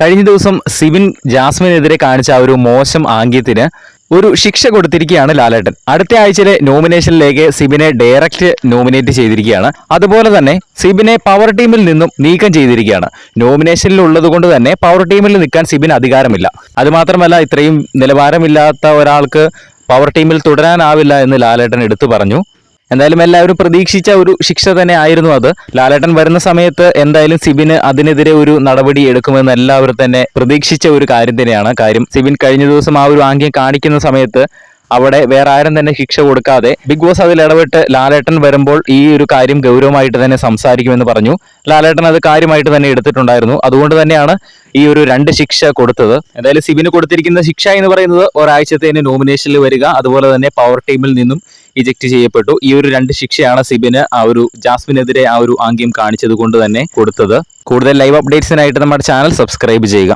കഴിഞ്ഞ ദിവസം സിബിൻ ജാസ്മിനെതിരെ കാണിച്ച ആ ഒരു മോശം ആംഗ്യത്തിന് ഒരു ശിക്ഷ കൊടുത്തിരിക്കുകയാണ് ലാലേട്ടൻ. അടുത്ത ആഴ്ചയിലെ നോമിനേഷനിലേക്ക് സിബിനെ ഡയറക്റ്റ് നോമിനേറ്റ് ചെയ്തിരിക്കുകയാണ്. അതുപോലെ തന്നെ സിബിനെ പവർ ടീമിൽ നിന്നും നീക്കം ചെയ്തിരിക്കുകയാണ്. നോമിനേഷനിൽ ഉള്ളത് കൊണ്ട് തന്നെ പവർ ടീമിൽ നിൽക്കാൻ സിബിന് അധികാരമില്ല. അതുമാത്രമല്ല ഇത്രയും നിലവാരമില്ലാത്ത ഒരാൾക്ക് പവർ ടീമിൽ തുടരാനാവില്ല എന്ന് ലാലേട്ടൻ എടുത്തു പറഞ്ഞു. എന്തായാലും എല്ലാവരും പ്രതീക്ഷിച്ച ഒരു ശിക്ഷ തന്നെ ആയിരുന്നു അത്. ലാലേട്ടൻ വരുന്ന സമയത്ത് എന്തായാലും സിബിന് അതിനെതിരെ ഒരു നടപടി എടുക്കുമെന്ന് എല്ലാവരും തന്നെ പ്രതീക്ഷിച്ച ഒരു കാര്യം തന്നെയാണ്. കാര്യം സിബിൻ കഴിഞ്ഞ ദിവസം ആ ഒരു ആംഗ്യം കാണിക്കുന്ന സമയത്ത് അവിടെ വേറെ ആരും തന്നെ ശിക്ഷ കൊടുക്കാതെ ബിഗ് ബോസ് അതിൽ ഇടപെട്ട് ലാലേട്ടൻ വരുമ്പോൾ ഈ ഒരു കാര്യം ഗൗരവമായിട്ട് തന്നെ സംസാരിക്കുമെന്ന് പറഞ്ഞു. ലാലേട്ടൻ അത് കാര്യമായിട്ട് തന്നെ എടുത്തിട്ടുണ്ടായിരുന്നു. അതുകൊണ്ട് തന്നെയാണ് ഈ ഒരു രണ്ട് ശിക്ഷ കൊടുത്തത്. എന്തായാലും സിബിന് കൊടുത്തിരിക്കുന്ന ശിക്ഷ എന്ന് പറയുന്നത് ഒരാഴ്ചത്തേന് നോമിനേഷനിൽ വരിക. അതുപോലെ തന്നെ പവർ ടീമിൽ നിന്നും ഇജക്ട് ചെയ്യപ്പെട്ടു. ഈ ഒരു രണ്ട് ശിക്ഷയാണ് സിബിന് ആ ഒരു ജാസ്മിനെതിരെ ആ ഒരു ആംഗ്യം കാണിച്ചത് കൊണ്ട് തന്നെ കൊടുത്തത്. കൂടുതൽ ലൈവ് അപ്ഡേറ്റ്സിനായിട്ട് നമ്മുടെ ചാനൽ സബ്സ്ക്രൈബ് ചെയ്യുക.